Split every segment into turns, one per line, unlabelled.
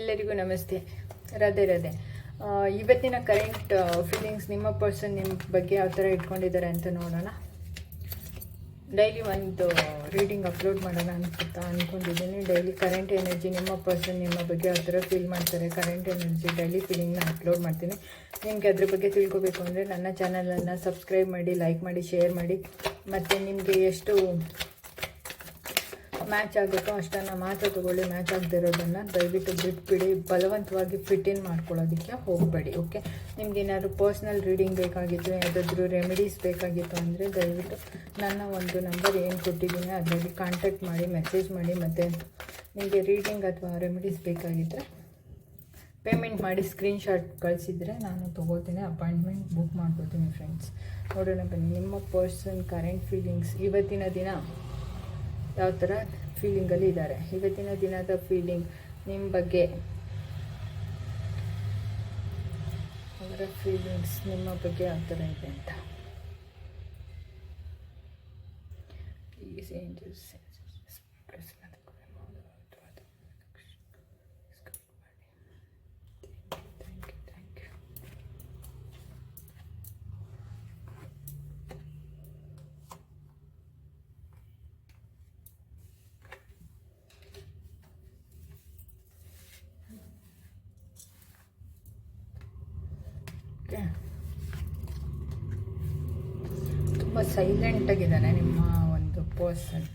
ಎಲ್ಲರಿಗೂ ನಮಸ್ತೆ. ರಾಧೆ ರಾಧೆ. ಇವತ್ತಿನ ಕರೆಂಟ್ ಫೀಲಿಂಗ್ಸ್ ನಿಮ್ಮ ಪರ್ಸನ್ ನಿಮ್ಮ ಬಗ್ಗೆ ಯಾವ ಥರ ಇಟ್ಕೊಂಡಿದ್ದಾರೆ ಅಂತ ನೋಡೋಣ. ಡೈಲಿ ಒಂದು ರೀಡಿಂಗ್ ಅಪ್ಲೋಡ್ ಮಾಡೋಣ ಅಂತ ಅಂದ್ಕೊಂಡಿದ್ದೀನಿ ಡೈಲಿ ಕರೆಂಟ್ ಎನರ್ಜಿ ನಿಮ್ಮ ಪರ್ಸನ್ ನಿಮ್ಮ ಬಗ್ಗೆ ಯಾವ ಥರ ಫೀಲ್ ಮಾಡ್ತಾರೆ ಕರೆಂಟ್ ಎನರ್ಜಿ ಡೈಲಿ ಫೀಲಿಂಗ್ನ ಅಪ್ಲೋಡ್ ಮಾಡ್ತೀನಿ. ನಿಮಗೆ ಅದ್ರ ಬಗ್ಗೆ ತಿಳ್ಕೊಬೇಕು ಅಂದರೆ ನನ್ನ ಚಾನಲನ್ನು ಸಬ್ಸ್ಕ್ರೈಬ್ ಮಾಡಿ ಲೈಕ್ ಮಾಡಿ ಶೇರ್ ಮಾಡಿ. ಮತ್ತು ನಿಮಗೆ ಎಷ್ಟು ಮ್ಯಾಚ್ ಆಗುತ್ತೋ ಅಷ್ಟನ್ನು ಮಾತ್ರ ತೊಗೊಳ್ಳಿ ಮ್ಯಾಚ್ ಆಗದಿರೋದನ್ನು ದಯವಿಟ್ಟು ಬಿಟ್ಬಿಡಿ, ಬಲವಂತವಾಗಿ ಫಿಟ್ ಇನ್ ಮಾಡ್ಕೊಳ್ಳೋದಕ್ಕೆ ಹೋಗಬೇಡಿ ಓಕೆ ನಿಮ್ಗೆ ಏನಾದರೂ ಪರ್ಸ್ನಲ್ ರೀಡಿಂಗ್ ಬೇಕಾಗಿತ್ತು, ಯಾವುದಾದ್ರೂ ರೆಮಿಡೀಸ್ ಬೇಕಾಗಿತ್ತು ಅಂದರೆ ದಯವಿಟ್ಟು ನನ್ನ ಒಂದು ನಂಬರ್ ಏನು ಕೊಟ್ಟಿದ್ದೀನಿ ಅದರಲ್ಲಿ ಕಾಂಟ್ಯಾಕ್ಟ್ ಮಾಡಿ ಮೆಸೇಜ್ ಮಾಡಿ ಮತ್ತು ನಿಮಗೆ ರೀಡಿಂಗ್ ಅಥವಾ ರೆಮಿಡೀಸ್ ಬೇಕಾಗಿದ್ದರೆ ಪೇಮೆಂಟ್ ಮಾಡಿ ಸ್ಕ್ರೀನ್ಶಾಟ್ ಕಳಿಸಿದರೆ ನಾನು ತೊಗೋತೀನಿ ಅಪಾಯಿಂಟ್ಮೆಂಟ್ ಬುಕ್ ಮಾಡ್ಕೊತೀನಿ ಫ್ರೆಂಡ್ಸ್ ನೋಡೋಣ ಬನ್ನಿ, ನಿಮ್ಮ ಪರ್ಸನ್ ಕರೆಂಟ್ ಫೀಲಿಂಗ್ಸ್ ಇವತ್ತಿನ ದಿನ ಯಾವ ಥರ ಫೀಲಿಂಗಲ್ಲಿ ಇದ್ದಾರೆ. ಇವತ್ತಿನ ದಿನದ ಫೀಲಿಂಗ್ ನಿಮ್ಮ ಬಗ್ಗೆ. ಅವರ ಫೀಲಿಂಗ್ಸ್ ನಿಮ್ಮ ಬಗ್ಗೆ ಯಾವ ಥರ ಇದೆ ಅಂತ. Angels, ಸೈಲೆಂಟ್ ಆಗಿದ್ದಾನೆ ನಿಮ್ಮ ಒಂದು ಪರ್ಸನ್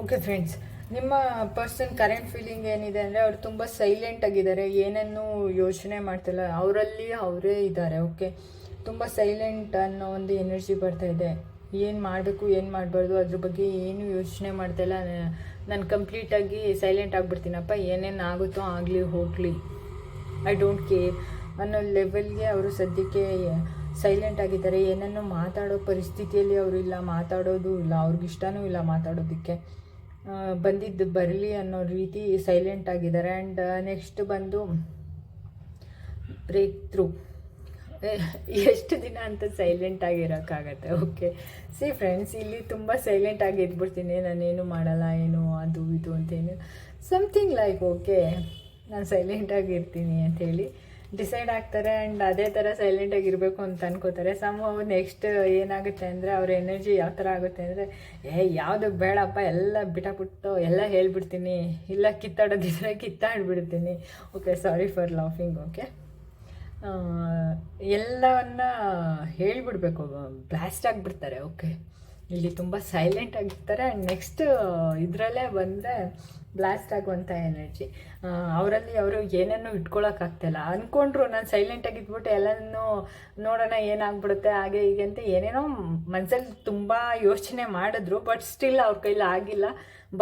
ಓಕೆ ಫ್ರೆಂಡ್ಸ್ ನಿಮ್ಮ ಪರ್ಸನ್ ಕರೆಂಟ್ ಫೀಲಿಂಗ್ ಏನಿದೆ ಅಂದರೆ ಅವ್ರು ತುಂಬ ಸೈಲೆಂಟ್ ಆಗಿದ್ದಾರೆ ಏನನ್ನೂ ಯೋಚನೆ ಮಾಡ್ತಿಲ್ಲ. ಅವರಲ್ಲಿ ಅವರೇ ಇದ್ದಾರೆ ಓಕೆ ತುಂಬ ಸೈಲೆಂಟ್ ಅನ್ನೋ ಒಂದು ಎನರ್ಜಿ ಬರ್ತಾ ಇದೆ. ಏನು ಮಾಡಬೇಕು, ಏನು ಮಾಡಬಾರ್ದು, ಅದ್ರ ಬಗ್ಗೆ ಏನು ಯೋಚನೆ ಮಾಡ್ತಾಯಿಲ್ಲ ನಾನು ಕಂಪ್ಲೀಟಾಗಿ ಸೈಲೆಂಟ್ ಆಗಿಬಿಡ್ತೀನಪ್ಪ. ಏನೇನು ಆಗುತ್ತೋ ಆಗಲಿ, ಹೋಗಲಿ. ಐ ಡೋಂಟ್ ಕೇರ್ ಅನ್ನೋ ಲೆವೆಲ್ಗೆ ಅವರು ಸದ್ಯಕ್ಕೆ ಸೈಲೆಂಟ್ ಆಗಿದ್ದಾರೆ. ಏನನ್ನು ಮಾತಾಡೋ ಪರಿಸ್ಥಿತಿಯಲ್ಲಿ ಅವರು ಇಲ್ಲ, ಮಾತಾಡೋದು ಇಲ್ಲ, ಅವ್ರಿಗೆ ಇಷ್ಟನೂ ಇಲ್ಲ ಮಾತಾಡೋದಕ್ಕೆ. ಬಂದಿದ್ದು ಬರಲಿ ಅನ್ನೋ ರೀತಿ ಸೈಲೆಂಟ್ ಆಗಿದ್ದಾರೆ. ಆ್ಯಂಡ್ ನೆಕ್ಸ್ಟ್ ಬಂದು ಬ್ರೇಕ್ ಥ್ರೂ ಎಷ್ಟು ದಿನ ಅಂತ ಸೈಲೆಂಟ್ ಆಗಿರೋಕ್ಕಾಗತ್ತೆ ಓಕೆ ಸಿ ಫ್ರೆಂಡ್ಸ್ ಇಲ್ಲಿ ತುಂಬ ಸೈಲೆಂಟ್ ಆಗಿ ಇದ್ಬಿಡ್ತೀನಿ. ನಾನೇನು ಮಾಡಲ್ಲ, ಏನು ಅದು ಇದು ಅಂತೇನು. ಸಮಥಿಂಗ್ ಲೈಕ್ ಓಕೆ ನಾನು ಸೈಲೆಂಟಾಗಿ ಇರ್ತೀನಿ ಅಂಥೇಳಿ ಡಿಸೈಡ್ ಆಗ್ತಾರೆ ಆ್ಯಂಡ್ ಅದೇ ಥರ ಸೈಲೆಂಟಾಗಿ ಇರಬೇಕು ಅಂತ ಅನ್ಕೋತಾರೆ. ಸಮ್ ನೆಕ್ಸ್ಟ್ ಏನಾಗುತ್ತೆ ಅಂದರೆ ಅವ್ರ ಎನರ್ಜಿ ಯಾವ ಥರ ಆಗುತ್ತೆ ಅಂದರೆ, ಏ, ಯಾವುದು ಬೇಡಪ್ಪ, ಎಲ್ಲ ಬಿಟ್ಟಾಕ್ಬಿಟ್ಟು ಎಲ್ಲ ಹೇಳ್ಬಿಡ್ತೀನಿ. ಇಲ್ಲ ಕಿತ್ತಾಡೋದಿದ್ರೆ ಕಿತ್ತಾಡ್ಬಿಡ್ತೀನಿ. Okay sorry for laughing okay ಎಲ್ಲವನ್ನ ಹೇಳ್ಬಿಡ್ಬೇಕು ಬ್ಲಾಸ್ಟ್ ಆಗಿಬಿಡ್ತಾರೆ ಓಕೆ ಇಲ್ಲಿ ತುಂಬ ಸೈಲೆಂಟ್ ಆಗಿರ್ತಾರೆ. ಆ್ಯಂಡ್ ನೆಕ್ಸ್ಟ್ ಇದರಲ್ಲೇ ಬಂದರೆ ಬ್ಲಾಸ್ಟ್ ಆಗುವಂಥ ಎನರ್ಜಿ ಅವರಲ್ಲಿ ಅವರು ಏನನ್ನೂ ಇಟ್ಕೊಳ್ಳೋಕ್ಕಾಗ್ತಿಲ್ಲ ಅಂದ್ಕೊಂಡ್ರು ನಾನು ಸೈಲೆಂಟಾಗಿ ಇದ್ಬಿಟ್ಟು ಎಲ್ಲನೂ ನೋಡೋಣ ಏನಾಗ್ಬಿಡುತ್ತೆ, ಹಾಗೆ ಹೀಗೆ ಅಂತ ಏನೇನೋ ಮನಸ್ಸಲ್ಲಿ ತುಂಬ ಯೋಚನೆ ಮಾಡಿದ್ರು. ಬಟ್ ಸ್ಟಿಲ್ ಅವ್ರ ಕೈಲಿ ಆಗಿಲ್ಲ.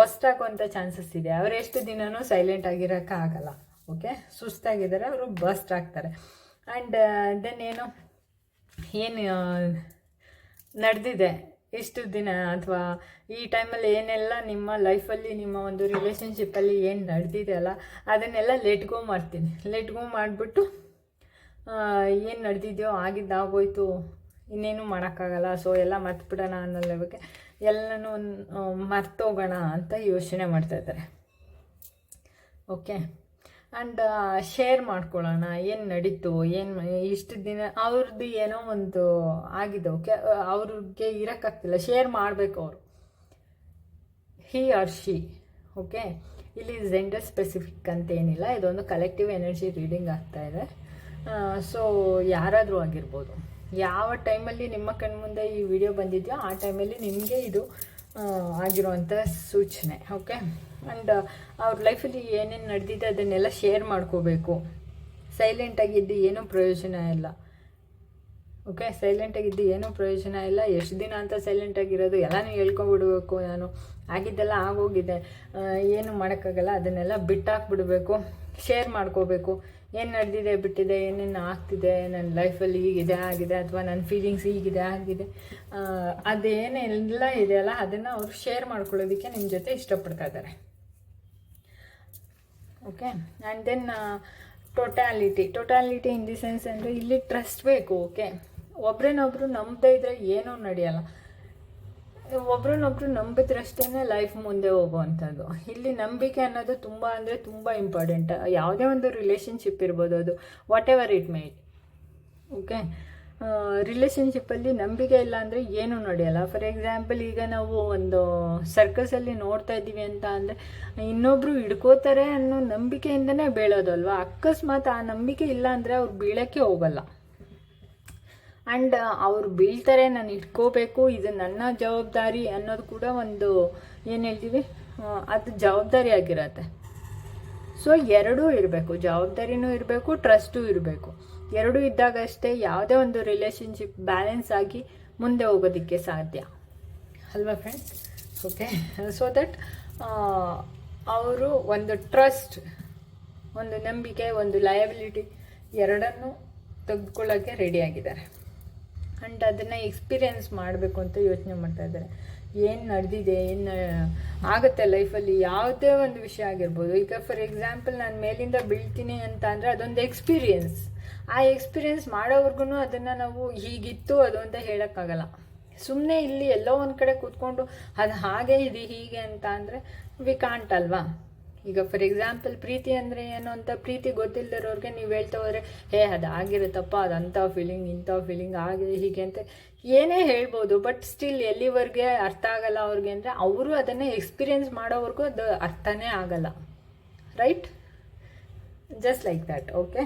ಬಸ್ಟ್ ಆಗುವಂಥ ಚಾನ್ಸಸ್ ಇದೆ. ಅವ್ರು ಎಷ್ಟು ದಿನವೂ ಸೈಲೆಂಟ್ ಆಗಿರೋಕ್ಕಾಗಲ್ಲ ಓಕೆ ಸುಸ್ತಾಗಿದ್ದಾರೆ, ಅವರು ಬಸ್ಟ್ ಆಗ್ತಾರೆ. ಆ್ಯಂಡ್ ದೆನ್ ಏನು ಏನು ನಡೆದಿದೆ. ಇಷ್ಟು ದಿನ ಅಥವಾ ಈ ಟೈಮಲ್ಲಿ ಏನೆಲ್ಲ ನಿಮ್ಮ ಲೈಫಲ್ಲಿ, ನಿಮ್ಮ ಒಂದು ರಿಲೇಷನ್ಶಿಪ್ಪಲ್ಲಿ ಏನು ನಡೆದಿದೆ ಅಲ್ಲ, ಅದನ್ನೆಲ್ಲ ಲೆಟ್ ಗೋ ಮಾಡ್ತೀನಿ. ಲೆಟ್ ಗೋ ಮಾಡಿಬಿಟ್ಟು ಏನು ನಡೆದಿದೆಯೋ ಆಗಿದ್ದಾಗೋಯ್ತು ಇನ್ನೇನು ಮಾಡೋಕ್ಕಾಗಲ್ಲ. ಸೊ ಎಲ್ಲ ಮರ್ತುಬಿಡೋಣ ಅನ್ನೋ ಲೆವೆಗೆ ಎಲ್ಲನೂ ಮರ್ತೋಗೋಣ ಅಂತ ಯೋಚನೆ ಮಾಡ್ತಾಯಿದ್ದಾರೆ ಓಕೆ ಆ್ಯಂಡ್ ಶೇರ್ ಮಾಡ್ಕೊಳ್ಳೋಣ, ಏನು ನಡೀತು, ಏನು ಇಷ್ಟು ದಿನ ಅವ್ರದ್ದು ಏನೋ ಒಂದು ಆಗಿದೆ ಓಕೆ? ಅವ್ರಿಗೆ ಇರೋಕ್ಕಾಗ್ತಿಲ್ಲ ಶೇರ್ ಮಾಡಬೇಕು ಅವರು. He or she okay? ಇಲ್ಲಿ ಜೆಂಡರ್ ಸ್ಪೆಸಿಫಿಕ್ ಅಂತ ಏನಿಲ್ಲ ಇದೊಂದು ಕಲೆಕ್ಟಿವ್ ಎನರ್ಜಿ ರೀಡಿಂಗ್ ಆಗ್ತಾ ಇದೆ. ಸೊ ಯಾರಾದರೂ ಆಗಿರ್ಬೋದು. ಯಾವ ಟೈಮಲ್ಲಿ ನಿಮ್ಮ ಕಣ್ಮುಂದೆ ಈ ವಿಡಿಯೋ ಬಂದಿದೆಯೋ, ಆ ಟೈಮಲ್ಲಿ ನಿಮಗೆ ಇದು ಆಗಿರುವಂಥ ಸೂಚನೆ, ಓಕೆ? ಆ್ಯಂಡ್ ಅವ್ರ ಲೈಫಲ್ಲಿ ಏನೇನು ನಡೆದಿದೆ ಅದನ್ನೆಲ್ಲ ಶೇರ್ ಮಾಡ್ಕೋಬೇಕು. ಸೈಲೆಂಟಾಗಿದ್ದು ಏನೂ ಪ್ರಯೋಜನ ಇಲ್ಲ. ಓಕೆ ಸೈಲೆಂಟಾಗಿದ್ದು ಏನೂ ಪ್ರಯೋಜನ ಇಲ್ಲ. ಎಷ್ಟು ದಿನ ಅಂತ ಸೈಲೆಂಟಾಗಿರೋದು ಎಲ್ಲನೂ ಹೇಳ್ಕೊಂಬಿಡ್ಬೇಕು ನಾನು. ಆಗಿದ್ದೆಲ್ಲ ಆಗೋಗಿದೆ. ಏನು ಮಾಡೋಕ್ಕಾಗಲ್ಲ. ಅದನ್ನೆಲ್ಲ ಬಿಟ್ಟಾಕ್ಬಿಡ್ಬೇಕು. ಶೇರ್ ಮಾಡ್ಕೋಬೇಕು. ಏನು ನಡೆದಿದೆ, ಬಿಟ್ಟಿದೆ, ಏನೇನು ಆಗ್ತಿದೆ ನನ್ನ ಲೈಫಲ್ಲಿ ಹೀಗಿದೆ, ಆಗಿದೆ, ಅಥವಾ ನನ್ನ ಫೀಲಿಂಗ್ಸ್ ಹೀಗಿದೆ, ಆಗಿದೆ. ಅದೇನೆಲ್ಲ ಇದೆಯಲ್ಲ ಅದನ್ನು ಅವರು ಶೇರ್ ಮಾಡ್ಕೊಳ್ಳೋದಕ್ಕೆ ನಿಮ್ಮ ಜೊತೆ ಇಷ್ಟಪಡ್ತಾ ಇದ್ದಾರೆ. Okay and then totality totality in the sense ಅಂದರೆ ಇಲ್ಲಿ ಟ್ರಸ್ಟ್ ಬೇಕು ಓಕೆ ಒಬ್ರೇನೊಬ್ರು ನಂಬದೇ ಇದ್ರೆ ಏನೂ ನಡೆಯಲ್ಲ. ಒಬ್ರನ್ನೊಬ್ರು ನಂಬಿದ್ರಷ್ಟೇ ಲೈಫ್ ಮುಂದೆ ಹೋಗುವಂಥದ್ದು. ಇಲ್ಲಿ ನಂಬಿಕೆ ಅನ್ನೋದು ತುಂಬ ಅಂದರೆ ತುಂಬ ಇಂಪಾರ್ಟೆಂಟ್ ಯಾವುದೇ ಒಂದು ರಿಲೇಷನ್ಶಿಪ್ ಇರ್ಬೋದು ಅದು whatever it may okay ರಿಲೇಷನ್ಶಿಪ್ಪಲ್ಲಿ ನಂಬಿಕೆ ಇಲ್ಲ ಅಂದರೆ ಏನೂ ನಡೆಯಲ್ಲ. ಫಾರ್ ಎಕ್ಸಾಂಪಲ್ ಈಗ ನಾವು ಒಂದು ಸರ್ಕಸಲ್ಲಿ ನೋಡ್ತಾ ಇದ್ದೀವಿ ಅಂತ ಅಂದರೆ ಇನ್ನೊಬ್ಬರು ಹಿಡ್ಕೋತಾರೆ ಅನ್ನೋ ನಂಬಿಕೆಯಿಂದನೇ ಬೀಳೋದಲ್ವ ಅಕಸ್ಮಾತ್ ಆ ನಂಬಿಕೆ ಇಲ್ಲ ಅಂದರೆ ಅವ್ರು ಬೀಳೋಕ್ಕೆ ಹೋಗಲ್ಲ. ಆ್ಯಂಡ್ ಅವ್ರು ಬೀಳ್ತಾರೆ, ನಾನು ಇಟ್ಕೋಬೇಕು, ಇದು ನನ್ನ ಜವಾಬ್ದಾರಿ ಅನ್ನೋದು ಕೂಡ ಒಂದು, ಏನು ಹೇಳ್ತೀವಿ ಅದು ಜವಾಬ್ದಾರಿ ಆಗಿರತ್ತೆ. ಸೊ ಎರಡೂ ಇರಬೇಕು, ಜವಾಬ್ದಾರಿನೂ ಇರಬೇಕು ಟ್ರಸ್ಟೂ ಇರಬೇಕು. ಎರಡೂ ಇದ್ದಾಗಷ್ಟೇ ಯಾವುದೇ ಒಂದು ರಿಲೇಶನ್ಶಿಪ್ ಬ್ಯಾಲೆನ್ಸ್ ಆಗಿ ಮುಂದೆ ಹೋಗೋದಕ್ಕೆ ಸಾಧ್ಯ. ಅಲ್ವಾ ಫ್ರೆಂಡ್ಸ್ ಓಕೆ ಸೊ ದಟ್ ಅವರು ಒಂದು ಟ್ರಸ್ಟ್ ಒಂದು ನಂಬಿಕೆ, ಒಂದು ಲಯಬಿಲಿಟಿ ಎರಡನ್ನೂ ತೆಗೆದುಕೊಳ್ಳೋಕ್ಕೆ ರೆಡಿಯಾಗಿದ್ದಾರೆ ಆ್ಯಂಡ್ ಅದನ್ನು ಎಕ್ಸ್ಪೀರಿಯೆನ್ಸ್ ಮಾಡಬೇಕು ಅಂತ ಯೋಚನೆ ಮಾಡ್ತಾ ಇದ್ದಾರೆ. ಏನು ನಡೆದಿದೆ, ಏನು ಆಗುತ್ತೆ ಲೈಫಲ್ಲಿ ಯಾವುದೇ ಒಂದು ವಿಷಯ ಆಗಿರ್ಬೋದು. ಈಗ ಫಾರ್ ಎಕ್ಸಾಂಪಲ್ ನಾನು ಮೇಲಿಂದ ಬೀಳ್ತೀನಿ ಅಂತ ಅಂದರೆ ಅದೊಂದು ಎಕ್ಸ್ಪೀರಿಯೆನ್ಸ್ ಆ ಎಕ್ಸ್ಪೀರಿಯೆನ್ಸ್ ಮಾಡೋವರೆಗೂ ಅದನ್ನು ನಾವು ಹೀಗಿತ್ತು ಅದು ಅಂತ ಹೇಳೋಕ್ಕಾಗಲ್ಲ. ಸುಮ್ಮನೆ ಇಲ್ಲಿ ಎಲ್ಲೋ ಒಂದು ಕಡೆ ಕೂತ್ಕೊಂಡು ಅದು ಹಾಗೆ ಇದೆ ಹೀಗೆ ಅಂತ ಅಂದರೆ ವಿ ಕಾಂಟ್ ಅಲ್ವಾ? ಈಗ ಫಾರ್ ಎಕ್ಸಾಂಪಲ್ ಪ್ರೀತಿ ಅಂದರೆ ಏನು ಅಂತ ಪ್ರೀತಿ ಗೊತ್ತಿಲ್ಲದಿರೋರಿಗೆ ನೀವು ಹೇಳ್ತಾ ಹೋದರೆ ಹೇ, ಅದು ಆಗಿರುತ್ತಪ್ಪ, ಅದು ಅಂಥ ಫೀಲಿಂಗ್ ಇಂಥ ಫೀಲಿಂಗ್ ಆಗಿದೆ ಹೀಗೆ ಅಂತ ಏನೇ ಹೇಳ್ಬೋದು ಬಟ್ ಸ್ಟಿಲ್ ಎಲ್ಲಿವರೆಗೆ ಅರ್ಥ ಆಗಲ್ಲ ಅವ್ರಿಗೆ ಅಂದರೆ ಅವರು ಅದನ್ನು ಎಕ್ಸ್ಪೀರಿಯೆನ್ಸ್ ಮಾಡೋವರೆಗೂ ಅದು ಅರ್ಥನೇ ಆಗಲ್ಲ. Right just like that okay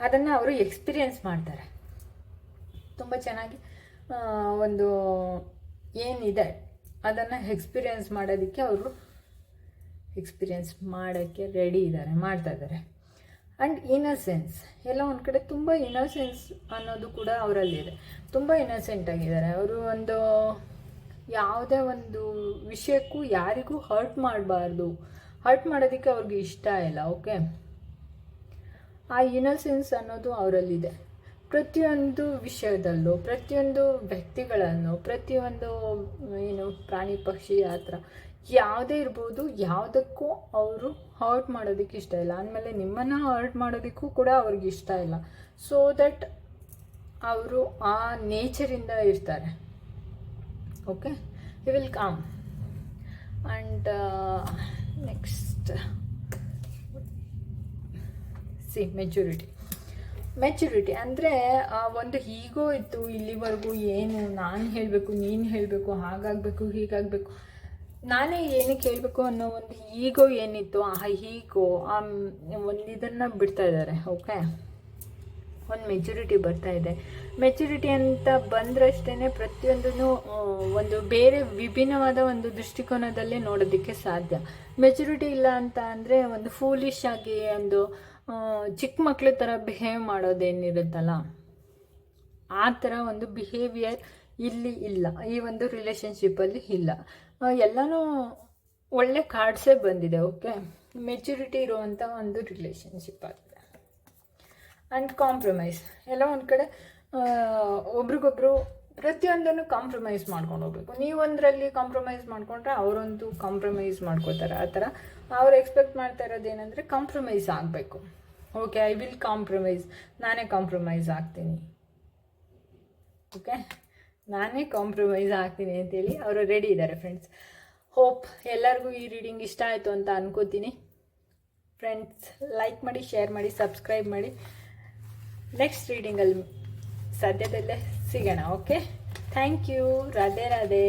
ಅದನ್ನು ಅವರು ಎಕ್ಸ್ಪೀರಿಯೆನ್ಸ್ ಮಾಡ್ತಾರೆ. ತುಂಬ ಚೆನ್ನಾಗಿ ಒಂದು ಏನಿದೆ ಅದನ್ನು ಎಕ್ಸ್ಪೀರಿಯೆನ್ಸ್ ಮಾಡೋದಕ್ಕೆ ಅವರು ಎಕ್ಸ್ಪೀರಿಯೆನ್ಸ್ ಮಾಡೋಕ್ಕೆ ರೆಡಿ ಇದ್ದಾರೆ ಮಾಡ್ತಾ ಇದ್ದಾರೆ ಆ್ಯಂಡ್ ಇನ್ನಸೆನ್ಸ್ ಎಲ್ಲ ಒಂದು ಕಡೆ ತುಂಬ ಇನ್ನಸೆನ್ಸ್ ಅನ್ನೋದು ಕೂಡ ಅವರಲ್ಲಿದೆ ತುಂಬ ಇನ್ನಸೆಂಟ್ ಆಗಿದ್ದಾರೆ. ಅವರು ಒಂದು ಯಾವುದೇ ಒಂದು ವಿಷಯಕ್ಕೂ ಯಾರಿಗೂ ಹರ್ಟ್ ಮಾಡಬಾರ್ದು. ಹರ್ಟ್ ಮಾಡೋದಕ್ಕೆ ಅವ್ರಿಗೆ ಇಷ್ಟ ಇಲ್ಲ ಓಕೆ ಆ ಇನ್ನಸೆನ್ಸ್ ಅನ್ನೋದು ಅವರಲ್ಲಿದೆ ಪ್ರತಿಯೊಂದು ವಿಷಯದಲ್ಲೂ, ಪ್ರತಿಯೊಂದು ವ್ಯಕ್ತಿಗಳನ್ನು ಪ್ರತಿಯೊಂದು, ಏನು, ಪ್ರಾಣಿ ಪಕ್ಷಿ, ಆ ಥರ ಯಾವುದೇ ಇರ್ಬೋದು, ಯಾವುದಕ್ಕೂ ಅವರು ಹರ್ಟ್ ಮಾಡೋದಕ್ಕೆ ಇಷ್ಟ ಇಲ್ಲ. ಅಂದಮೇಲೆ ನಿಮ್ಮನ್ನು ಹರ್ಟ್ ಮಾಡೋದಕ್ಕೂ ಕೂಡ ಅವ್ರಿಗೆ ಇಷ್ಟ ಇಲ್ಲ. ಸೊ ದಟ್ ಅವರು ಆ ನೇಚರಿಂದ ಇರ್ತಾರೆ. Okay you will come and next see maturity maturity ಅಂದರೆ ಒಂದು ಹೀಗೋ ಇತ್ತು, ಇಲ್ಲಿವರೆಗೂ ಏನು, ನಾನು ಹೇಳಬೇಕು, ನೀನು ಹೇಳಬೇಕು, ಹಾಗಾಗಬೇಕು, ಹೀಗಾಗಬೇಕು. ನಾನೇ ಏನಕ್ಕೆ ಹೇಳಬೇಕು ಅನ್ನೋ ಒಂದು ಈಗೋ ಏನಿತ್ತು, ಆ ಈಗೋ ಆ ಒಂದು ಇದನ್ನು ಬಿಡ್ತಾ ಇದ್ದಾರೆ ಓಕೆ ಒಂದು ಮೆಚುರಿಟಿ ಬರ್ತಾ ಇದೆ. ಮೆಚುರಿಟಿ ಅಂತ ಬಂದ್ರಷ್ಟೇ ಪ್ರತಿಯೊಂದೂ ಒಂದು ಬೇರೆ ವಿಭಿನ್ನವಾದ ಒಂದು ದೃಷ್ಟಿಕೋನದಲ್ಲಿ ನೋಡೋದಕ್ಕೆ ಸಾಧ್ಯ. ಮೆಚುರಿಟಿ ಇಲ್ಲ ಅಂತ ಅಂದರೆ ಒಂದು ಫೂಲಿಶ್ ಆಗಿ ಒಂದು ಚಿಕ್ಕ ಮಕ್ಳ ಥರ ಬಿಹೇವ್ ಮಾಡೋದೇನಿರುತ್ತಲ್ಲ, ಆ ಥರ ಒಂದು ಬಿಹೇವಿಯರ್ ಇಲ್ಲಿ ಇಲ್ಲ. ಈ ಒಂದು ರಿಲೇಷನ್ಶಿಪ್ಪಲ್ಲಿ ಇಲ್ಲ. ಎಲ್ಲನೂ ಒಳ್ಳೆ ಕಾರ್ಡ್ಸೇ ಬಂದಿದೆ ಓಕೆ ಮೆಚುರಿಟಿ ಇರುವಂಥ ಒಂದು ರಿಲೇಷನ್ಶಿಪ್ ಆಗಿದೆ. ಆ್ಯಂಡ್ ಕಾಂಪ್ರಮೈಸ್ ಎಲ್ಲ ಒಂದು ಕಡೆ ಒಬ್ರಿಗೊಬ್ರು ಪ್ರತಿಯೊಂದನ್ನು ಕಾಂಪ್ರಮೈಸ್ ಮಾಡ್ಕೊಂಡು ಹೋಗ್ಬೇಕು. ನೀವೊಂದರಲ್ಲಿ ಕಾಂಪ್ರಮೈಸ್ ಮಾಡ್ಕೊಂಡ್ರೆ ಅವರೊಂದು ಕಾಂಪ್ರಮೈಸ್ ಮಾಡ್ಕೋತಾರೆ. ಆ ಥರ ಅವ್ರು ಎಕ್ಸ್ಪೆಕ್ಟ್ ಮಾಡ್ತಾ ಇರೋದು ಏನಂದರೆ ಕಾಂಪ್ರಮೈಸ್ ಆಗಬೇಕು. ಓಕೆ ಐ ವಿಲ್ ಕಾಂಪ್ರಮೈಸ್ ನಾನೇ ಕಾಂಪ್ರಮೈಸ್ ಆಗ್ತೀನಿ. ಓಕೆ ನಾನೇ ಕಾಂಪ್ರಮೈಸ್ ಆಗ್ತೀನಿ ಅಂತೇಳಿ ಅವರು ರೆಡಿ ಇದ್ದಾರೆ ಫ್ರೆಂಡ್ಸ್ ಹೋಪ್ ಎಲ್ಲರಿಗೂ ಈ ರೀಡಿಂಗ್ ಇಷ್ಟ ಆಯಿತು ಅಂತ ಅನ್ಕೋತೀನಿ. ಫ್ರೆಂಡ್ಸ್ ಲೈಕ್ ಮಾಡಿ ಶೇರ್ ಮಾಡಿ ಸಬ್ಸ್ಕ್ರೈಬ್ ಮಾಡಿ. ನೆಕ್ಸ್ಟ್ ರೀಡಿಂಗಲ್ಲಿ ಸದ್ಯದಲ್ಲೇ ಸಿಗೋಣ okay thank you Radhe Radhe.